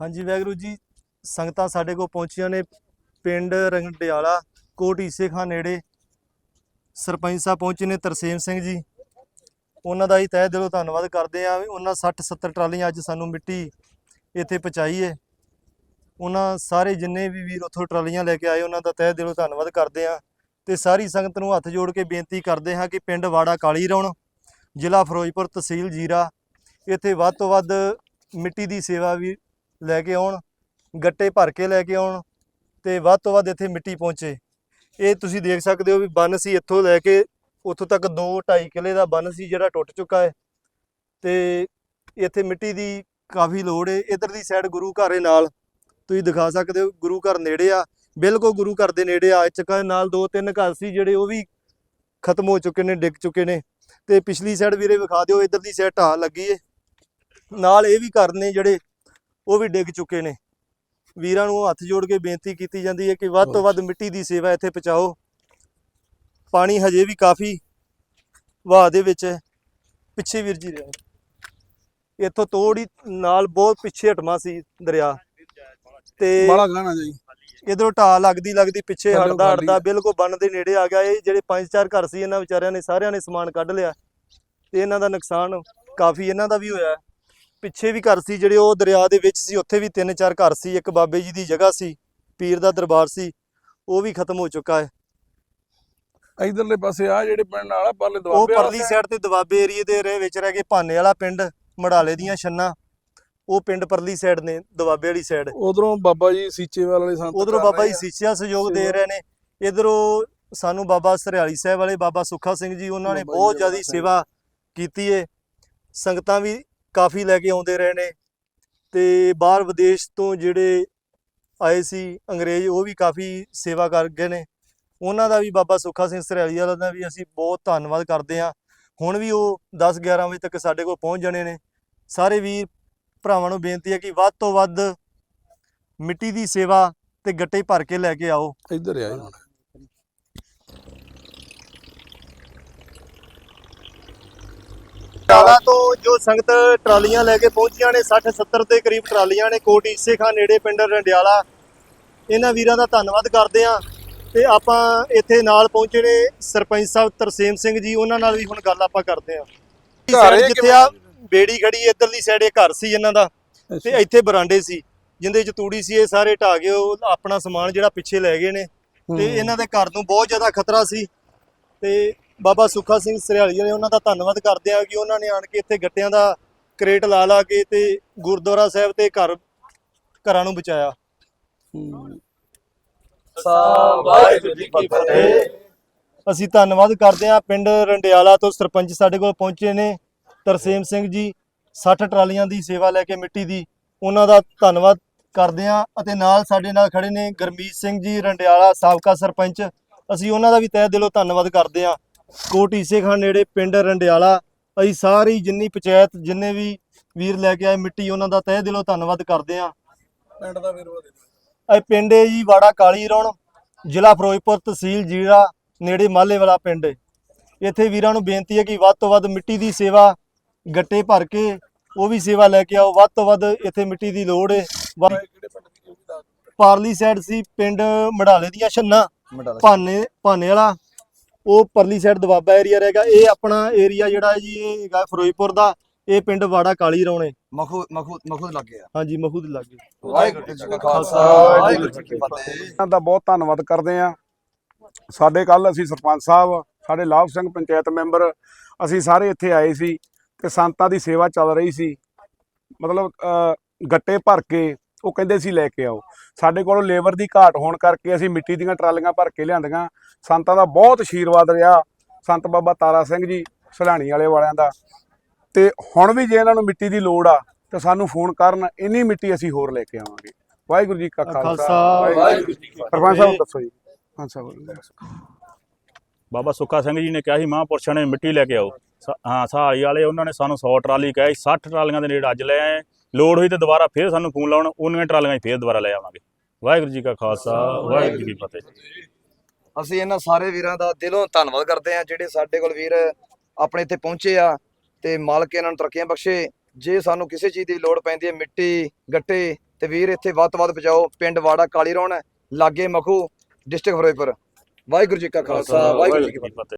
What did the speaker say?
ਹਾਂਜੀ ਵੈਗਰੂ ਜੀ, ਸੰਗਤਾਂ ਸਾਡੇ ਕੋਲ ਪਹੁੰਚੀਆਂ ਨੇ ਪਿੰਡ ਰੰਗਡਿਆਲਾ, ਕੋਟ ਈਸੇ ਖਾਂ ਨੇੜੇ। ਸਰਪੰਚ ਸਾਹਿਬ ਪਹੁੰਚੇ ਨੇ ਤਰਸੇਮ ਸਿੰਘ ਜੀ। ਉਹਨਾਂ ਦਾ ਹੀ ਤਹਿ ਦਿਲੋਂ ਧੰਨਵਾਦ ਕਰਦੇ ਆ ਉਹਨਾਂ 60 70 ਟਰਾਲੀਆਂ ਅੱਜ ਸਾਨੂੰ ਮਿੱਟੀ ਇੱਥੇ ਪਹੁੰਚਾਈ ਹੈ ਉਹਨਾਂ ਸਾਰੇ ਜਿੰਨੇ ਵੀ ਵੀਰ ਉੱਥੋਂ ਟਰਾਲੀਆਂ ਲੈ ਕੇ ਆਏ, ਉਹਨਾਂ ਦਾ ਤਹਿ ਦਿਲੋਂ ਧੰਨਵਾਦ ਕਰਦੇ ਆ ਤੇ ਸਾਰੀ ਸੰਗਤ ਨੂੰ ਹੱਥ ਜੋੜ ਕੇ ਬੇਨਤੀ ਕਰਦੇ ਹਾਂ ਕਿ ਪਿੰਡ ਵਾੜਾ ਕਾਲੀ ਰੌਣ, ਜ਼ਿਲ੍ਹਾ ਫਿਰੋਜ਼ਪੁਰ ਤਹਿਸੀਲ ਜੀਰਾ। ਇੱਥੇ ਵੱਧ ਤੋਂ ਵੱਧ ਮਿੱਟੀ ਦੀ ਸੇਵਾ ਵੀ ਲੈ ਕੇ ਆਉਣ, ਗੱਟੇ ਭਰ ਕੇ ਲੈ ਕੇ ਆਉਣ ਤੇ ਵੱਧ ਤੋਂ ਵੱਧ ਇੱਥੇ ਮਿੱਟੀ ਪਹੁੰਚੇ। ਇਹ ਤੁਸੀਂ ਦੇਖ ਸਕਦੇ ਹੋ ਵੀ ਬੰਨ ਸੀ ਇੱਥੋਂ ਲੈ ਕੇ, ਉੱਥੋਂ ਤੱਕ 2 2.5 ਕਿਲੇ ਦਾ ਬੰਨ ਸੀ ਜਿਹੜਾ ਟੁੱਟ ਚੁੱਕਾ ਹੈ। ਤੇ ਇੱਥੇ ਮਿੱਟੀ ਦੀ ਕਾਫੀ ਲੋੜ ਹੈ ਇਧਰ ਦੀ ਸਾਈਡ ਗੁਰੂ ਘਰ ਨਾਲ ਤੁਸੀਂ ਦਿਖਾ ਸਕਦੇ ਹੋ, ਗੁਰੂ ਘਰ ਨੇੜੇ ਆ, ਬਿਲਕੁਲ ਗੁਰੂ ਘਰ ਦੇ ਨੇੜੇ ਆ। ਚੁੱਕਾ ਨਾਲ ਦੋ ਤਿੰਨ ਘਰ ਸੀ ਜਿਹੜੇ ਉਹ ਵੀ ਖਤਮ ਹੋ ਚੁੱਕੇ ਨੇ, ਡਿੱਗ ਚੁੱਕੇ ਨੇ। ਤੇ ਪਿਛਲੀ ਸਾਈਡ ਵੀਰੇ ਵਿਖਾ ਦਿਓ, ਇਧਰ ਦੀ ਸਾਈਡ ਢਾਹ ਲੱਗੀ ਏ। ਨਾਲ ਇਹ ਵੀ ਘਰ ਨੇ ਜਿਹੜੇ ਉਹ ਵੀ ਡਿੱਗ ਚੁੱਕੇ ਨੇ। ਵੀਰਾਂ ਨੂੰ ਹੱਥ ਜੋੜ ਕੇ ਬੇਨਤੀ ਕੀਤੀ ਜਾਂਦੀ ਹੈ ਕਿ ਵੱਧ ਤੋਂ ਵੱਧ ਮਿੱਟੀ ਦੀ ਸੇਵਾ ਇੱਥੇ ਪਹੁੰਚਾਓ। ਪਾਣੀ ਹਜੇ ਵੀ ਕਾਫੀ ਵਹਾਅ ਦੇ ਵਿੱਚ ਹੈ। ਪਿੱਛੇ ਵੀਰ ਜੀ ਰਿਹਾ ਇੱਥੋਂ ਤੋੜੀ ਨਾਲ ਬਹੁਤ ਪਿੱਛੇ ਹਟਮਾ ਸੀ ਦਰਿਆ। ਤੇ ਬੜਾ ਗਾਣਾ ਜੀ। ਇਧਰੋਂ ਢਾਹ ਲੱਗਦੀ ਲੱਗਦੀ ਪਿੱਛੇ ਹਟਦਾ ਹਟਦਾ। ਬਿਲਕੁਲ ਬੰਨ ਦੇ ਨੇੜੇ ਆ ਗਿਆ। ਇਹ ਜਿਹੜੇ ਪੰਜ ਚਾਰ ਘਰ ਸੀ ਇਹਨਾਂ ਵਿਚਾਰਿਆਂ ਨੇ ਸਾਰਿਆਂ ਨੇ ਸਮਾਨ ਕੱਢ ਲਿਆ। ਤੇ ਇਹਨਾਂ ਦਾ ਨੁਕਸਾਨ ਕਾਫੀ ਇਹਨਾਂ ਦਾ ਵੀ ਹੋਇਆ। ਪਿੱਛੇ ਵੀ ਘਰ ਸੀ ਜਿਹੜੇ ਉਹ ਦਰਿਆ ਦੇ ਵਿੱਚ ਸੀ ਉੱਥੇ ਵੀ ਤਿੰਨ ਚਾਰ ਘਰ ਸੀ ਇੱਕ ਬਾਬੇ ਜੀ ਦੀ ਜਗ੍ਹਾ ਸੀ ਪੀਰ ਦਾ ਦਰਬਾਰ ਸੀ ਉਹ ਵੀ ਖਤਮ ਹੋ ਚੁੱਕਾ ਹੈ ਇਧਰਲੇ ਪਾਸੇ ਆ ਜਿਹੜੇ ਪਿੰਡ ਨਾਲ ਆ ਪਰਲੇ ਉਹ ਦਵਾਬੇ ਵਾਲਾ ਪਰਲੀ ਸਾਈਡ ਤੇ ਦਵਾਬੇ ਏਰੀਏ ਦੇ ਰਹਿ ਵਿੱਚ ਰਹਿ ਗਏ ਭਾਨੇ ਵਾਲਾ ਪਿੰਡ ਮੜਾਲੇ ਦੀਆਂ ਛੰਨਾ ਉਹ ਪਿੰਡ ਪਰਲੀ ਸਾਈਡ ਨੇ ਦਵਾਬੇ ਵਾਲੀ ਸਾਈਡ ਉਧਰੋਂ ਬਾਬਾ ਜੀ ਸੀਚੇਵਾਲ ਵਾਲੇ ਸੰਤ ਉਧਰੋਂ ਬਾਬਾ ਜੀ। ਸੀਚਿਆ ਸਹਿਯੋਗ ਦੇ। ਰਹੇ ਨੇ ਇਧਰੋਂ ਸਾਨੂੰ ਬਾਬਾ ਸਰਿਆਲੀ ਸਾਹਿਬ ਵਾਲੇ ਬਾਬਾ ਸੁੱਖਾ ਸਿੰਘ ਜੀ ਉਹਨਾਂ ਨੇ ਬਹੁਤ ਜ਼ਿਆਦੀ। ਸੇਵਾ ਕੀਤੀ ਏ ਸੰਗਤਾਂ ਵੀ ਕਾਫੀ ਲੈ ਕੇ ਆਉਂਦੇ ਰਹੇ ਨੇ ਤੇ ਬਾਹਰ ਵਿਦੇਸ਼ ਤੋਂ ਜਿਹੜੇ ਆਏ ਸੀ ਅੰਗਰੇਜ਼ ਉਹ ਵੀ ਕਾਫੀ ਸੇਵਾ ਕਰ ਗਏ ਨੇ। ਉਹਨਾਂ ਦਾ ਵੀ ਬਾਬਾ ਸੁੱਖਾ ਸਿੰਘ ਸਰਿਆਲੀ ਵਾਲਾ ਦਾ ਵੀ ਅਸੀਂ ਬਹੁਤ ਧੰਨਵਾਦ ਕਰਦੇ ਹਾਂ। ਹੁਣ ਵੀ ਉਹ 10 11 ਵਜੇ ਤੱਕ ਸਾਡੇ ਕੋਲ ਪਹੁੰਚ ਜਾਣੇ ਨੇ। ਸਾਰੇ ਵੀਰ ਭਰਾਵਾਂ ਨੂੰ ਬੇਨਤੀ ਹੈ ਕਿ ਵੱਧ ਤੋਂ ਵੱਧ ਮਿੱਟੀ ਦੀ ਸੇਵਾ ਤੇ ਗੱਟੇ ਭਰ ਕੇ ਲੈ ਕੇ ਆਓ। ਇੱਧਰ ਆ ਹੁਣ ਟਾਲਾ ਤੋਂ ਜੋ ਸੰਗਤ ਟਰਾਲੀਆਂ ਲੈ ਕੇ ਪਹੁੰਚੀਆਂ ਨੇ 60 70 ਦੇ ਕਰੀਬ ਟਰਾਲੀਆਂ ਨੇ ਕੋਟ ਈਸੇ ਖਾਂ ਨੇੜੇ ਪਿੰਡ ਰੰਡਿਆਲਾ ਇਹਨਾਂ ਵੀਰਾਂ ਦਾ ਧੰਨਵਾਦ ਕਰਦੇ ਆ ਤੇ ਆਪਾਂ ਇੱਥੇ ਨਾਲ ਪਹੁੰਚੇ ਨੇ ਸਰਪੰਚ ਸਾਹਿਬ ਤਰਸੇਮ ਸਿੰਘ ਜੀ ਉਹਨਾਂ ਨਾਲ ਵੀ ਹੁਣ ਗੱਲ ਆਪਾਂ ਕਰਦੇ ਆ ਜਿੱਥੇ ਆ ਬੇੜੀ ਖੜੀ ਇੱਧਰਲੀ ਸਾਈਡ ਇਹ ਘਰ ਸੀ ਇਹਨਾਂ ਦਾ ਤੇ। ਇੱਥੇ ਬਰਾਂਡੇ ਸੀ ਜਿੰਦੇ ਚ ਤੂੜੀ ਸੀ ਇਹ ਸਾਰੇ ਢਾ ਗਏ ਉਹ ਆਪਣਾ ਸਮਾਨ ਜਿਹੜਾ ਪਿੱਛੇ ਲੈ ਗਏ ਨੇ ਤੇ। ਇਹਨਾਂ ਦੇ ਘਰ ਨੂੰ ਬਹੁਤ ਜ਼ਿਆਦਾ ਖਤਰਾ ਸੀ ਤੇ ਬਾਬਾ ਸੁੱਖਾ ਸਿੰਘ ਸਰਿਆਲੀ ਨੇ ਉਹਨਾਂ ਦਾ ਧੰਨਵਾਦ ਕਰਦੇ ਆ ਕਿ ਉਹਨਾਂ ਨੇ ਆਣ ਕੇ ਇੱਥੇ ਗੱਟਿਆਂ ਦਾ ਕਰੇਟ ਲਾ ਲਾ ਕੇ ਤੇ ਗੁਰਦੁਆਰਾ ਸਾਹਿਬ ਤੇ ਘਰ ਘਰਾਂ ਨੂੰ ਬਚਾਇਆ। ਵਾਹਿਗੁਰੂ ਜੀ ਕੀ ਫਤਿਹ ਅਸੀਂ ਧੰਨਵਾਦ ਕਰਦੇ ਹਾਂ ਪਿੰਡ ਰੰਡਿਆਲਾ ਤੋਂ ਸਰਪੰਚ ਸਾਡੇ ਕੋਲ ਪਹੁੰਚੇ ਨੇ ਤਰਸੇਮ ਸਿੰਘ ਜੀ 60 ਟਰਾਲੀਆਂ ਦੀ ਸੇਵਾ ਲੈ ਕੇ ਮਿੱਟੀ ਦੀ ਉਹਨਾਂ ਦਾ ਧੰਨਵਾਦ ਕਰਦੇ ਹਾਂ ਅਤੇ ਨਾਲ ਸਾਡੇ ਨਾਲ ਖੜੇ ਨੇ ਗਰਮੀਤ ਸਿੰਘ ਜੀ ਰੰਡਿਆਲਾ ਸਾਬਕਾ ਸਰਪੰਚ ਅਸੀਂ ਉਹਨਾਂ ਦਾ ਵੀ ਤਹਿ ਦਿਲੋਂ ਧੰਨਵਾਦ ਕਰਦੇ ਹਾਂ ਕੋਟ ਈਸੇ ਖਾਨ ਨੇੜੇ ਪਿੰਡ ਰੰਡਿਆਲਾ। ਅਸੀਂ ਸਾਰੀ ਜਿੰਨੀ ਪੰਚਾਇਤ ਜਿੰਨੇ ਵੀ ਵੀਰ ਲੈ ਕੇ ਆਏ ਮਿੱਟੀ ਉਹਨਾਂ ਦਾ ਤਹਿ ਦਿਲੋਂ ਧੰਨਵਾਦ ਕਰਦੇ ਹਾਂ। ਪਿੰਡ ਦਾ ਵੀਰਵਾ ਦੇ ਇਹ ਪਿੰਡ ਹੈ ਜੀ ਵਾੜਾ ਕਾਲੀ ਰੌਣ ਜ਼ਿਲ੍ਹਾ ਫਿਰੋਜ਼ਪੁਰ ਤਹਿਸੀਲ ਜੀਰਾ ਨੇੜੇ ਮਾਲੇ ਵਾਲਾ ਪਿੰਡ ਇੱਥੇ ਵੀਰਾਂ ਨੂੰ ਬੇਨਤੀ ਹੈ ਕਿ ਵੱਧ ਤੋਂ ਵੱਧ ਮਿੱਟੀ ਦੀ ਸੇਵਾ ਗੱਟੇ ਭਰ ਕੇ ਉਹ ਵੀ ਸੇਵਾ ਲੈ ਕੇ ਆਓ। ਵੱਧ ਤੋਂ ਵੱਧ ਇੱਥੇ ਮਿੱਟੀ ਦੀ ਲੋੜ ਹੈ। ਪਾਰਲੀ ਸਾਈਡ ਸੀ ਪਿੰਡ ਮੜਾਲੇ ਦੀਆਂ ਛੰਨਾ। ਭਾਨੇ ਭਾਨੇ ਵਾਲਾ ਉਹ ਪਰਲੀ ਸਾਈਡ ਦਵਾਬਾ ਏਰੀਆ ਰਹੇਗਾ ਇਹ ਆਪਣਾ ਏਰੀਆ ਜਿਹੜਾ ਹੈ ਜੀ ਇਹ ਹੈਗਾ ਫਿਰੋਜ਼ਪੁਰ ਦਾ। ਇਹ ਪਿੰਡ ਵਾੜਾ ਕਾਲੀ ਰੌਣੇ। ਮਖੂ ਮਖੂ ਮਖੂ ਲੱਗ ਗਿਆ ਹਾਂਜੀ ਮਖੂ ਦੇ ਲਾਗੇ। ਵਾਹਿਗੁਰੂ ਜੀ ਕਾ ਖਾਲਸਾ। ਵਾਹਿਗੁਰੂ ਜੀ ਕੀ ਫਤਿਹ। ਇਹਨਾਂ ਦਾ ਬਹੁਤ ਧੰਨਵਾਦ ਕਰਦੇ ਆ ਸਾਡੇ ਕੱਲ ਅਸੀਂ ਸਰਪੰਚ ਸਾਹਿਬ ਸਾਡੇ ਲਾਭ ਸਿੰਘ ਪੰਚਾਇਤ ਮੈਂਬਰ ਅਸੀਂ ਸਾਰੇ ਇੱਥੇ ਆਏ ਸੀ ਤੇ ਸੰਤਾਂ ਦੀ ਸੇਵਾ ਚੱਲ ਰਹੀ ਸੀ। ਮਤਲਬ ਗੱਟੇ ਭਰ ਕੇ ਉਹ ਕਹਿੰਦੇ ਸੀ ਲੈ ਕੇ ਆਓ। ਸਾਡੇ ਕੋਲ ਲੇਬਰ ਦੀ ਘਾਟ ਹੋਣ ਕਰਕੇ ਅਸੀਂ ਮਿੱਟੀ ਦੀਆਂ ਟਰਾਲੀਆਂ ਭਰ ਕੇ ਲਿਆਂਦੀਆਂ। ਸੰਤਾਂ ਦਾ ਬਹੁਤ ਆਸ਼ੀਰਵਾਦ ਰਿਹਾ। ਸੰਤ ਬਾਬਾ ਤਾਰਾ ਸਿੰਘ ਜੀ ਸਲਾਣੀ ਵਾਲੇ ਵਾਲਿਆਂ ਦਾ। ਤੇ ਹੁਣ ਵੀ ਜੇ ਇਹਨਾਂ ਨੂੰ ਮਿੱਟੀ ਦੀ ਲੋੜ ਆ ਤਾਂ ਸਾਨੂੰ ਫੋਨ ਕਰਨ ਇੰਨੀ ਮਿੱਟੀ ਅਸੀਂ ਹੋਰ ਲੈ ਕੇ ਆਵਾਂਗੇ। ਵਾਹਿਗੁਰੂ ਜੀ ਕਾ ਖਾਲਸਾ। ਵਾਹਿਗੁਰੂ ਜੀ ਕੀ ਫਤਿਹ। ਸਾਹਿਬ ਦੱਸੋ ਜੀ। ਹਾਂ ਸਾਹਿਬ ਬਾਬਾ ਸੁੱਖਾ ਸਿੰਘ ਜੀ ਨੇ ਕਿਹਾ ਸੀ ਮਹਾਂਪੁਰਸ਼ਾਂ ਨੇ ਮਿੱਟੀ ਲੈ ਕੇ ਆਓ। ਹਾਂ ਸਹਾਲੀ ਵਾਲੇ ਉਹਨਾਂ ਨੇ ਸਾਨੂੰ 100 ਟਰਾਲੀ ਕਹੀ 60 ਟਰਾਲੀਆਂ ਦੇ ਨੇੜੇ ਅੱਜ ਲੈ ਆਏ। ਲੋੜ ਹੋਈ ਤੇ ਦੁਬਾਰਾ ਫੇਰ ਸਾਨੂੰ ਫੋਨ ਲਾਉਣ ਉਹਨੀਆਂ ਟਰਾਲੀਆਂ ਹੀ ਫੇਰ ਦੁਬਾਰਾ ਲੈ ਆਵਾਂਗੇ। ਵਾਹਿਗੁਰੂ ਜੀ ਕਾ ਖਾਲਸਾ ਵਾਹਿਗੁਰੂ ਜੀ ਕੀ ਫਤਿਹ। ਅਸੀਂ ਇਹਨਾਂ ਸਾਰੇ ਵੀਰਾਂ ਦਾ ਦਿਲੋਂ ਧੰਨਵਾਦ ਕਰਦੇ ਹਾਂ ਜਿਹੜੇ ਸਾਡੇ ਕੋਲ ਵੀਰ ਆਪਣੇ ਇੱਥੇ ਪਹੁੰਚੇ ਆ ਤੇ ਮਾਲਕ ਇਹਨਾਂ ਨੂੰ ਤਰੱਕੀਆਂ ਬਖਸ਼ੇ। ਜੇ ਸਾਨੂੰ ਕਿਸੇ ਚੀਜ਼ ਦੀ ਲੋੜ ਪੈਂਦੀ ਹੈ ਮਿੱਟੀ ਗੱਟੇ ਤੇ ਵੀਰ ਇੱਥੇ ਵੱਧ ਵੱਧ ਪਹੁੰਚਾਓ ਪਿੰਡ ਵਾੜਾ ਕਾਲੀ ਰੌਣ ਲਾਗੇ ਮਖੂ ਡਿਸਟ੍ਰਿਕਟ ਫਿਰੋਜ਼ਪੁਰ। ਵਾਹਿਗੁਰੂ ਜੀ ਕਾ ਖਾਲਸਾ ਵਾਹਿਗੁਰੂ ਜੀ ਕੀ ਫਤਿਹ।